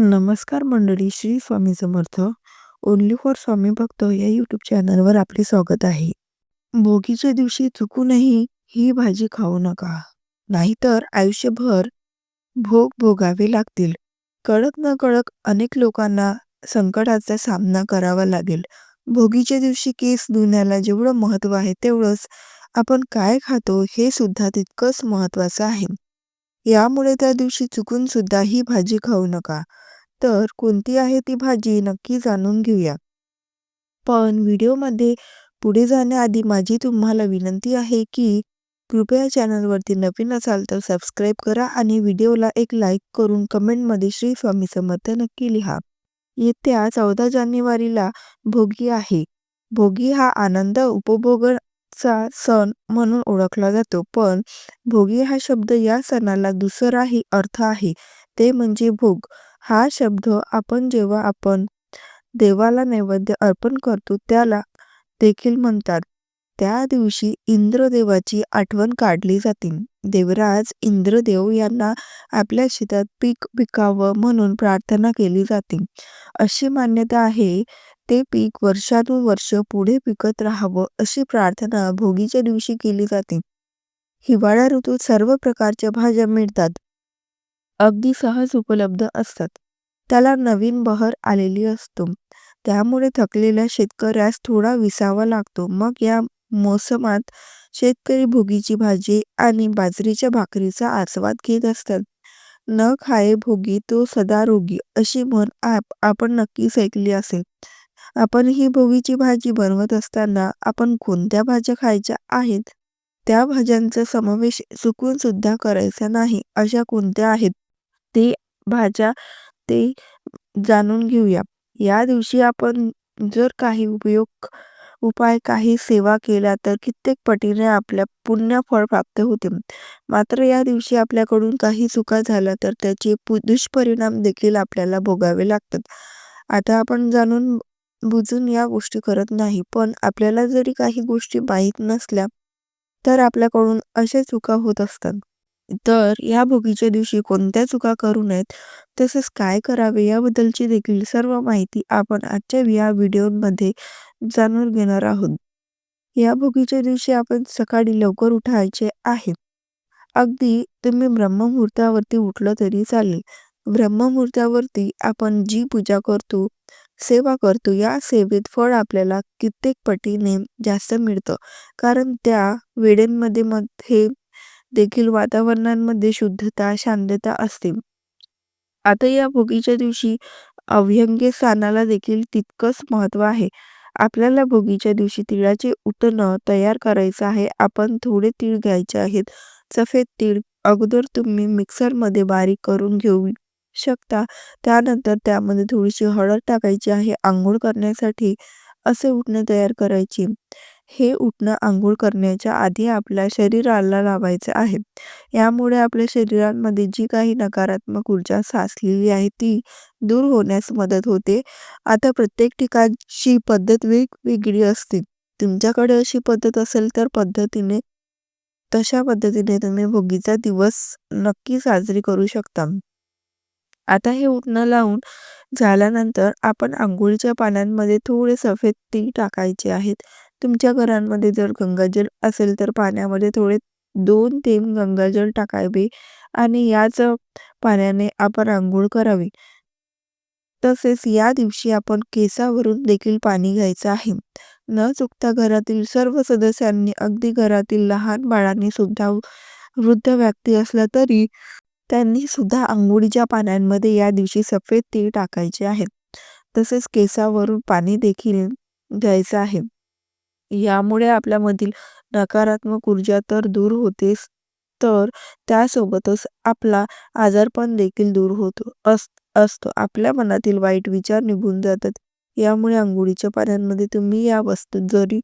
नमस्कार मंडळी Shri Swami Samarth. Only for Swami भक्त या यूट्यूब चॅनलवर आपले स्वागत आहे. भोगीच्या दिवशी चुकूनही ही भाजी खाऊ नका. नाहीतर आयुष्यभर भोग भोगावे लागतील. कळक न कळक अनेक लोकांना संकटाचा सामना करावा लागेल. भोगीच्या दिवशी केस धुण्याला जेवढं महत्त्व आहे तेवढंच आपण काय खातो हे सुद्धा तितकंच महत्वाचं आहे. यामुळे त्या दिवशी चुकून सुद्धा ही भाजी खाऊ नका. तर कोणती आहे ती भाजी नक्की जाणून घेऊया. पण व्हिडिओमध्ये पुढे जाण्याआधी माझी तुम्हाला विनंती आहे की कृपया चॅनलवरती नवीन असाल तर सबस्क्राईब करा आणि व्हिडिओला एक लाईक करून कमेंटमध्ये श्री स्वामी समर्थ नक्की लिहा. येत्या चौदा जानेवारीला भोगी आहे. भोगी हा आनंद चा सण म्हणून ओळखला जातो. पण भोगी हा शब्द या सणाला दुसराही अर्थ आहे. ते म्हणजे भोग. हा शब्द आपण जेव्हा आपण देवाला नैवेद्य अर्पण करतो त्याला देखील म्हणतात. त्या दिवशी इंद्रदेवाची आठवण काढली जाते. देवराज इंद्रदेव यांना आपल्या शेतात पीक पिकावं म्हणून प्रार्थना केली जाते. अशी मान्यता आहे ते पीक वर्षानुवर्ष पुढे पिकत राहावं अशी प्रार्थना भोगीच्या दिवशी केली जाते. हिवाळा ऋतूत सर्व प्रकारच्या भाज्या मिळतात. अगदी सहज उपलब्ध असतात. त्याला नवीन बहर आलेली असतो. त्यामुळे थकलेल्या शेतकऱ्यास थोडा विसावा लागतो. मग या मोसमात शेतकरी भोगीची भाजी आणि बाजरीच्या भाकरीचा आस्वाद घेत असतात. न खाये भोगी तो सदा रोगी अशी म्हण आप आपण नक्कीच ऐकली असेल. आपण ही भोगीची भाजी बनवत असताना आपण कोणत्या भाज्या खायच्या आहेत? त्या भाज्यांचा समावेश चुकून सुद्धा करायचा नाही अशा कोणत्या आहेत? ते भाज्या ते जाणून घेऊया. या दिवशी आपण जर काही उपयोग उपाय काही सेवा केल्या तर कित्येक पटीने आपल्या पुण्य फळ प्राप्त होते. मात्र या दिवशी आपल्याकडून काही चुका झाल्या तर त्याचे दुष्परिणाम देखील आपल्याला भोगावे लागतात. आता आपण जाणून बुजून या गोष्टी करत नाही पण आपल्याला जरी काही गोष्टी माहीत नसल्या तर आपल्याकडून अशा चुका होत असतात. तर या भोगीच्या दिवशी कोणत्या चुका करू नयेत तसेच काय करावे याबद्दलची देखील सर्व माहिती आपण आजच्या या व्हिडिओमध्ये जाणून घेणार आहोत. या भोगीच्या दिवशी आपण सकाळी लवकर उठायचे आहे. अगदी तुम्ही ब्रह्ममुहूर्तावरती उठलं तरी चालेल. ब्रह्ममुहूर्तावरती आपण जी पूजा करतो सेवा करतो या सेवेत फळ आपल्याला कित्येक पटीने जास्त मिळतं. कारण त्या वेळेमध्ये मध्ये देखील वातावरणामध्ये शुद्धता शांतता असते. आता या भोगीच्या दिवशी अभ्यंग्य स्थानाला देखील तितकंच महत्त्व आहे. आपल्याला भोगीच्या दिवशी तिळाचे उटणं तयार करायचं आहे. आपण थोडे तीळ घ्यायचे आहेत. सफेद तीळ अगोदर तुम्ही मिक्सरमध्ये बारीक करून घेऊ शकता. त्यानंतर त्यामध्ये थोडीशी हळद टाकायची आहे. आंघोळ करण्यासाठी असे उठणं तयार करायची. हे उठणं आंघोळ करण्याच्या आधी आपल्या शरीराला लावायचं आहे. यामुळे आपल्या शरीरामध्ये जी काही नकारात्मक ऊर्जा साचलेली आहे ती दूर होण्यास मदत होते. आता प्रत्येक ठिकाणची पद्धत वेगवेगळी असते. तुमच्याकडे अशी पद्धत असेल तर पद्धतीने तशा पद्धतीने तुम्ही भोगीचा दिवस नक्की साजरी करू शकता. आता हे उठणं लावून झाल्यानंतर आपण आंघोळीच्या पाण्यामध्ये थोडे सफेद तीळ टाकायचे आहेत. तुमच्या घरांमध्ये जर गंगाजल असेल तर पाण्यामध्ये थोडे दोन थेंब गंगाजल टाकावे आणि याच पाण्याने आपण आंघोळ करावी. तसेच या दिवशी आपण केसावरून देखील पाणी घ्यायचं आहे. न चुकता घरातील सर्व सदस्यांनी अगदी घरातील लहान बाळांनी सुद्धा वृद्ध व्यक्ती असला तरी त्यांनी सुद्धा आंघोळीच्या पाण्यांमध्ये या दिवशी सफेद तीळ टाकायचे आहेत तसेच केसावरून पाणी देखील घ्यायचं आहे. यामुळे आपल्यामधील नकारात्मक ऊर्जा तर दूर होतेच तर त्यासोबतच आपला आजारपण देखील दूर होतो अस असतो. आपल्या मनातील वाईट विचार निघून जातात. यामुळे आंघोळीच्या पाण्यामध्ये तुम्ही या वस्तू जरी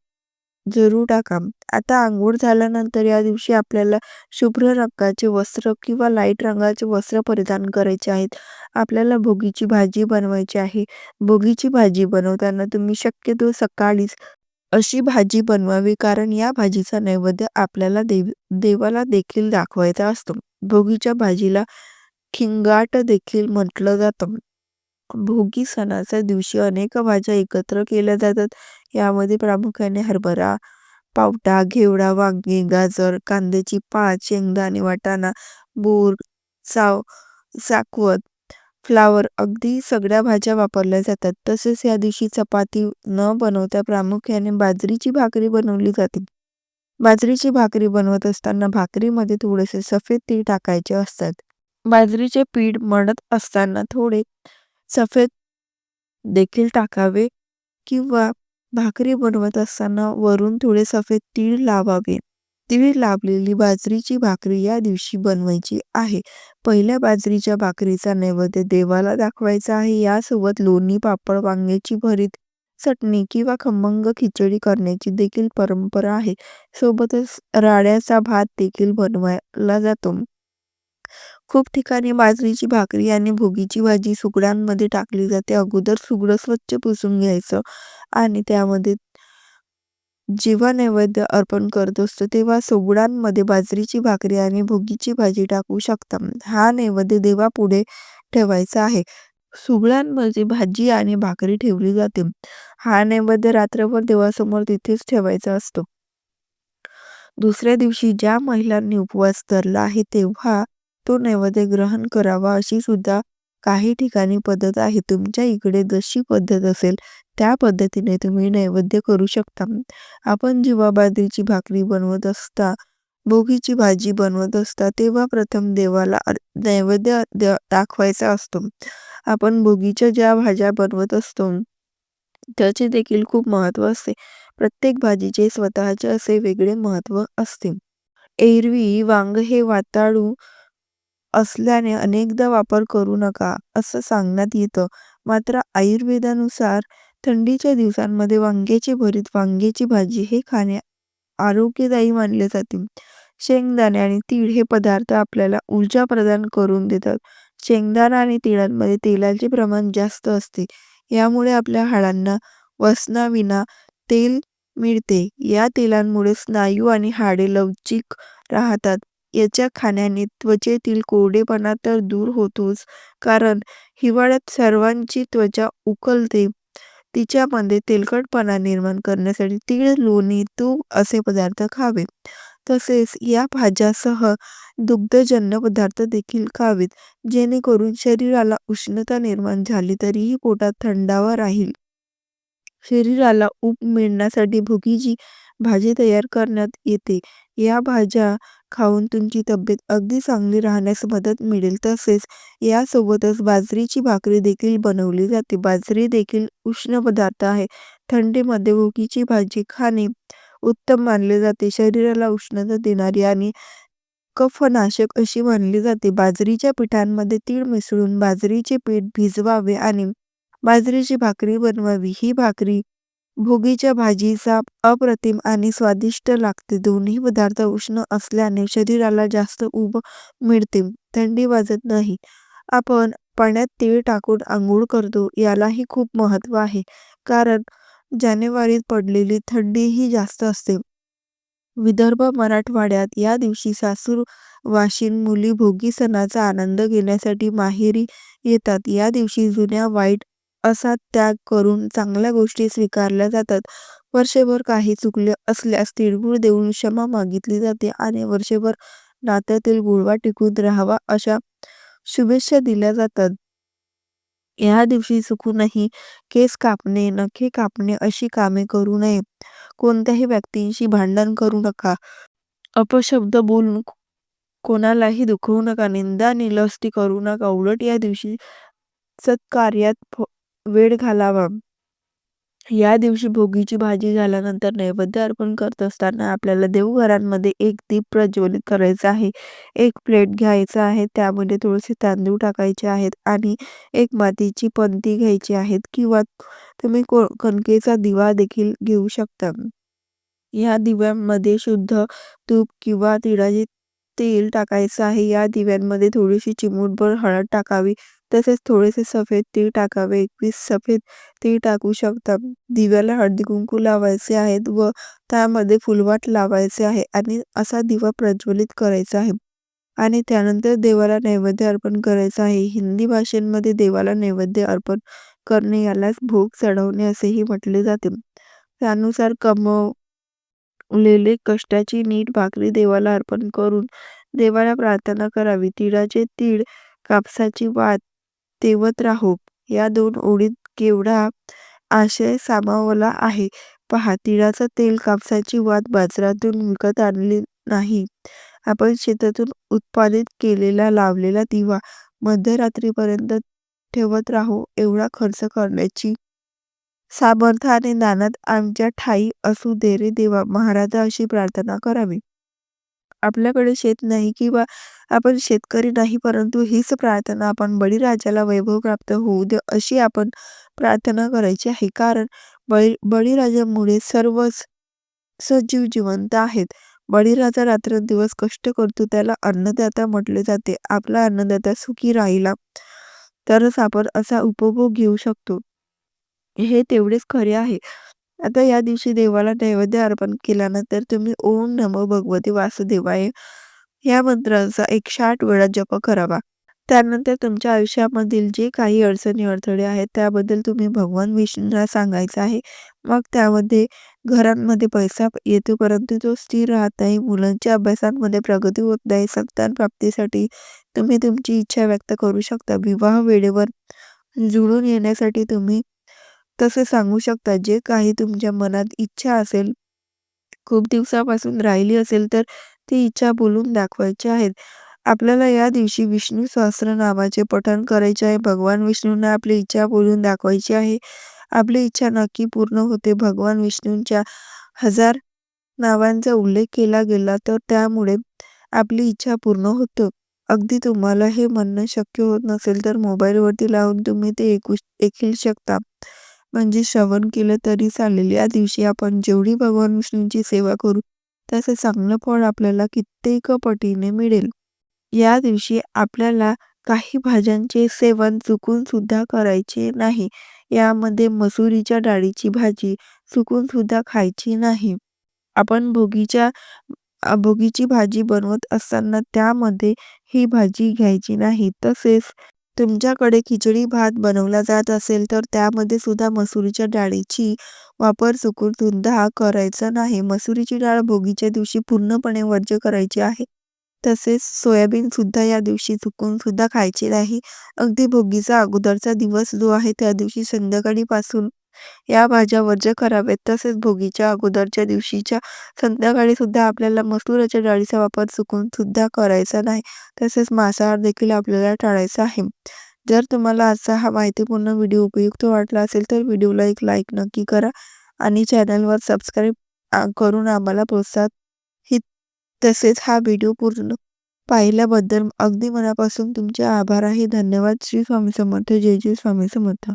जरूर टाका. आता आंघोळ झाल्यानंतर या दिवशी आपल्याला शुभ्र रंगाचे वस्त्र किंवा लाइट रंगाचे वस्त्र परिधान करायचे आहेत. आपल्याला भोगीची भाजी बनवायची आहे. भोगीची भाजी बनवताना तुम्ही शक्यतो सकाळीच अशी भाजी बनवावी कारण या भाजीचा नैवेद्य आपल्याला देव देवाला देखील दाखवायचा असतो. भोगीच्या भाजीला खिंगाट देखील म्हटलं जातं. भोगी सणाच्या दिवशी अनेक भाज्या एकत्र केल्या जातात. यामध्ये प्रामुख्याने हरभरा पावटा घेवडा वांगी गाजर कांद्याची पात शेंगदाणे वाटाणा बोर साव साकवत फ्लावर अगदी सगळ्या भाज्या वापरल्या जातात. तसेच या दिवशी चपाती न बनवता प्रामुख्याने बाजरीची भाकरी बनवली जाते. बाजरीची भाकरी बनवत असताना भाकरीमध्ये थोडेसे सफेद तीळ टाकायचे असतात. बाजरीचे पीठ मळत असताना थोडे सफेद देखील टाकावे किंवा भाकरी बनवत असताना वरून थोडे सफेद तीळ लावावे. तीळ लावलेली बाजरीची भाकरी या दिवशी बनवायची आहे. पहिल्या बाजरीच्या भाकरीचा नैवेद्य देवाला दाखवायचा आहे. यासोबत लोणी पापड वांग्याची भरीत चटणी किंवा खमंग खिचडी करण्याची देखील परंपरा आहे. सोबतच राड्याचा भात देखील बनवायला जातो. खूप ठिकाणी बाजरीची भाकरी आणि भोगीची भाजी सुगड्यांमध्ये टाकली जाते. अगोदर सुगडं स्वच्छ पुसून घ्यायचं आणि त्यामध्ये जेव्हा नैवेद्य अर्पण करत असतो तेव्हा सुगडांमध्ये बाजरीची भाकरी आणि भोगीची भाजी टाकू शकता. हा नैवेद्य देवापुढे ठेवायचा आहे. सुगड्यांमध्ये भाजी आणि भाकरी ठेवली जाते. हा नैवेद्य रात्रभर देवासमोर तिथेच ठेवायचा असतो. दुसऱ्या दिवशी ज्या महिलांनी उपवास धरला आहे तेव्हा तो नैवेद्य ग्रहण करावा अशी सुद्धा काही ठिकाणी पद्धत आहे. तुमच्या इकडे जशी पद्धत असेल त्या पद्धतीने तुम्ही नैवेद्य करू शकता. आपण जेव्हा बाजरीची भाकरी बनवत असता भोगीची भाजी बनवत असता तेव्हा प्रथम देवाला नैवेद्य दाखवायचा असतो. आपण भोगीच्या ज्या भाज्या बनवत असतो त्याचे देखील खूप महत्त्व असते. प्रत्येक भाजीचे स्वतःचे असे वेगळे महत्त्व असते. एरवी वांग हे वाताळू असल्याने अनेकदा वापर करू नका असं सांगण्यात येतं. मात्र आयुर्वेदानुसार थंडीच्या दिवसांमध्ये वांग्याचे भरीत वांग्याची भाजी हे खाणे आरोग्यदायी मानले जाते. शेंगदाणे आणि तीळ हे पदार्थ आपल्याला ऊर्जा प्रदान करून देतात. शेंगदाणा आणि तिळांमध्ये तेलाचे प्रमाण जास्त असते. यामुळे आपल्या हाडांना वसनाविना तेल मिळते. या तेलांमुळे स्नायू आणि हाडे लवचिक राहतात. याच्या खाण्याने त्वचेतील कोरडेपणा तर दूर होतोच कारण हिवाळ्यात सर्वांची त्वचा उकलते. तिच्यामध्ये तेलकटपणा निर्माण करण्यासाठी तीळ लोणी तूप असे पदार्थ खावे तसेच या भाज्यासह दुग्धजन्य पदार्थ देखील खावेत जेणेकरून शरीराला उष्णता निर्माण झाली तरीही पोटात थंडावा राहील. शरीराला ऊब मिळण्यासाठी भुगीची भाजी तयार करण्यात येते. या भाज्या खाऊन तुमची तब्येत अगदी चांगली राहण्यास मदत मिळेल. तसेच यासोबतच बाजरीची भाकरी देखील बनवली जाते. बाजरी देखील उष्ण पदार्थ आहे. थंडीमध्ये भुगीची भाजी खाणे उत्तम मानले जाते. शरीराला उष्णता देणारी आणि कफनाशक अशी मानली जाते. बाजरीच्या पिठांमध्ये तीळ मिसळून बाजरीचे पीठ भिजवावे आणि बाजरीची भाकरी बनवावी. ही भाकरी भोगीच्या भाजीचा अप्रतिम आणि स्वादिष्ट लागते. दोन्ही पदार्थ उष्ण असल्याने शरीराला जास्त उब मिळते. थंडी वाजत नाही. आपण पाण्यात तीळ टाकून आंघोळ करतो. यालाही खूप महत्त्व आहे. कारण जानेवारीत पडलेली थंडीही जास्त असते. विदर्भ मराठवाड्यात या दिवशी सासूर वाशिन मुली भोगी सणाचा आनंद घेण्यासाठी माहेरी येतात. या दिवशी जुन्या वाईट असा त्याग करून चांगल्या गोष्टी स्वीकारल्या जातात. वर्षभर काही चुकले असल्यास तिळगुळ देऊन क्षमा मागितली जाते आणि वर्षभर नात्यातील गुळवा टिकून राहावा अशा शुभेच्छा दिल्या जातात. या दिवशी चुकूनही केस कापणे नखे कापणे अशी कामे करू नये. कोणत्याही व्यक्तींशी भांडण करू नका. अपशब्द बोलून कोणालाही दुखवू नका. निंदा निलस्ती करू नका. उलट या दिवशी सत्कार्यात वेळ घालावा. या दिवशी भोगीची भाजी झाल्यानंतर नैवेद्य अर्पण करत असताना आपल्याला देवघरांमध्ये एक दीप प्रज्वलित करायचा आहे. एक प्लेट घ्यायचा आहे त्यामध्ये थोडेसे तांदूळ टाकायचे आहेत आणि एक मातीची पंती घ्यायची आहेत किंवा तुम्ही को कणकेचा दिवा देखील घेऊ शकता. या दिव्यांमध्ये शुद्ध तूप किंवा तिळाचे तेल टाकायचं आहे. या दिव्यांमध्ये थोडीशी चिमूटभर हळद टाकावी. तसेच थोडेसे सफेद तीळ टाकावे. एकवीस सफेद तीळ टाकू शकता. दिव्याला हळदी कुंकू लावायचे आहेत व त्यामध्ये फुलवाट लावायचे आहे आणि असा दिवा प्रज्वलित करायचा आहे. आणि त्यानंतर देवाला नैवेद्य अर्पण करायचं आहे. हिंदी भाषेमध्ये देवाला नैवेद्य अर्पण करणे यालाच भोग चढवणे असेही म्हटले जाते. त्यानुसार कमवलेले कष्टाची नीट भाकरी देवाला अर्पण करून देवाला प्रार्थना करावी. तिळाचे तीळ कापसाची वात तेवत राहू. या दोन ओळीत केवढा आशय सामावला आहे? पहा तिळाचं तेल कापसाची वात बाजारातून विकत आणली नाही. आपण शेतातून उत्पादित केलेला लावलेला दिवा मध्यरात्रीपर्यंत ठेवत राहू एवढा खर्च करण्याची सामर्थ्य आणि दानात आमच्या ठाई असू दे रे देवा महाराजा अशी प्रार्थना करावी. आपल्याकडे शेत नाही किंवा आपण शेतकरी नाही परंतु हीच प्रार्थना आपण बळीराजाला वैभव प्राप्त होऊ दे अशी आपण प्रार्थना करायची आहे. कारण बळी बळीराजामुळे सर्वच सजीव जिवंत आहेत. बळीराजा रात्रंदिवस कष्ट करतो त्याला अन्नदाता म्हटले जाते. आपला अन्नदाता सुखी राहिला तरच आपण असा उपभोग घेऊ शकतो. हे तेवढेच खरे आहे. आता या दिवशी देवाला नैवेद्य अर्पण केल्यानंतर तुम्ही ओम नमो भगवती वासुदेवाय या मंत्राचा एकशे आठ वेळा जप करावा. त्यानंतर तुमच्या आयुष्यामधील जे काही अडचणी अडथळे आहेत त्याबद्दल तुम्ही भगवान विष्णूला सांगायचं आहे. मग त्यामध्ये घरांमध्ये पैसा येतो परंतु तो स्थिर राहत नाही. मुलांच्या अभ्यासांमध्ये प्रगती होत नाही. संतान प्राप्तीसाठी तुम्ही तुमची इच्छा व्यक्त करू शकता. विवाह वेळेवर जुळून येण्यासाठी तुम्ही तसे सांगू शकता. जे काही तुमच्या मनात इच्छा असेल खूप दिवसापासून राहिली असेल तर ती इच्छा बोलून दाखवायची आहेत. आपल्याला या दिवशी विष्णू सहस्रनामाचे पठण करायचे आहे. भगवान विष्णूंना आपली इच्छा बोलून दाखवायची आहे. आपली इच्छा नक्की पूर्ण होते. भगवान विष्णूंच्या हजार नावांचा उल्लेख केला गेला तर त्यामुळे आपली इच्छा पूर्ण होतं. अगदी तुम्हाला हे म्हणणं शक्य होत नसेल तर मोबाईलवरती लावून तुम्ही ते ऐकू ऐकू शकता. म्हणजे श्रवण केलं तरी चालेल. या दिवशी आपण जेवढी भगवान विष्णूंची सेवा करू त्याचे चांगलं फळ आपल्याला कित्येक पटीने मिळेल. या दिवशी आपल्याला काही भाज्यांचे सेवन चुकून सुद्धा करायचे नाही. यामध्ये मसुरीच्या डाळीची भाजी चुकून सुद्धा खायची नाही. आपण भोगीच्या भोगीची भाजी बनवत असताना त्यामध्ये ही भाजी घ्यायची नाही. तसेच तुमच्याकडे खिचडी भात बनवला जात असेल तर त्यामध्ये सुद्धा मसुरीच्या डाळीची वापर चुकूनसुद्धा करायचा नाही. मसुरीची डाळ भोगीच्या दिवशी पूर्णपणे वर्ज्य करायची आहे. तसेच सोयाबीन सुद्धा या दिवशी चुकून सुद्धा नाही. अगदी भोगीचा अगोदरचा दिवस जो आहे त्या दिवशी संध्याकाळीपासून या भाज्या वर्ज्य कराव्यात. तसेच भोगीच्या अगोदरच्या दिवशीच्या संध्याकाळी सुद्धा आपल्याला मसुराच्या डाळीचा वापर चुकून सुद्धा करायचा नाही. तसेच मांसाहार देखील आपल्याला टाळायचा आहे. जर तुम्हाला आजचा हा माहितीपूर्ण व्हिडिओ उपयुक्त वाटला असेल तर व्हिडिओला एक लाईक नक्की करा आणि चॅनलवर सबस्क्राईब करून आम्हाला प्रोत्साहित तसेच हा व्हिडिओ पूर्ण पाहिल्याबद्दल अगदी मनापासून तुमचे आभार आहे. धन्यवाद. श्री स्वामी समर्थ. जय जय स्वामी समर्थ.